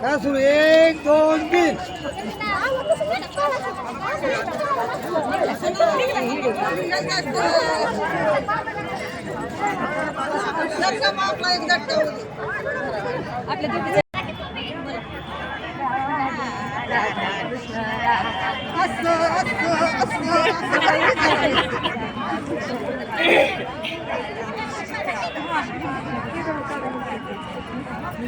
કાસુ એક દોન બી Thank.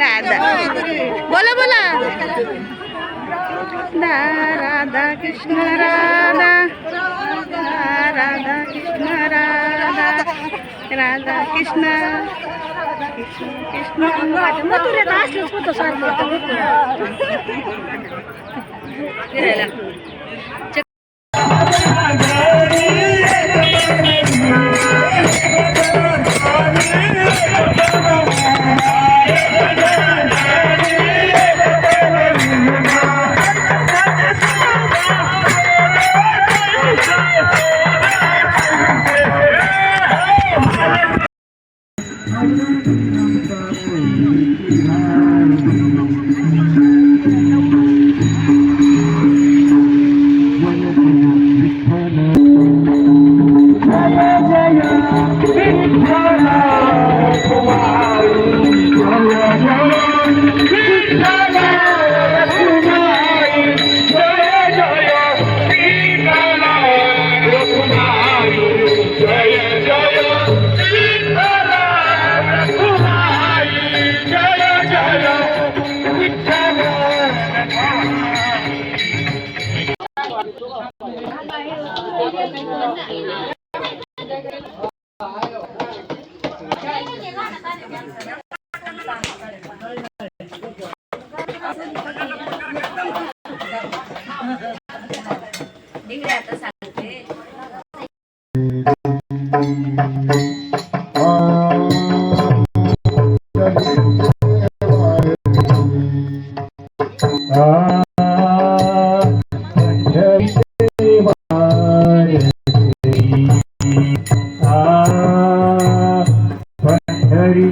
রাধা বলো বলো রাধা কৃষ্ণ রাধা রাধা কৃষ্ণ রাধা రాధా కృష్ణ కృష్ణ మధుర రాష్ట్ర సార్ आता you.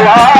Allah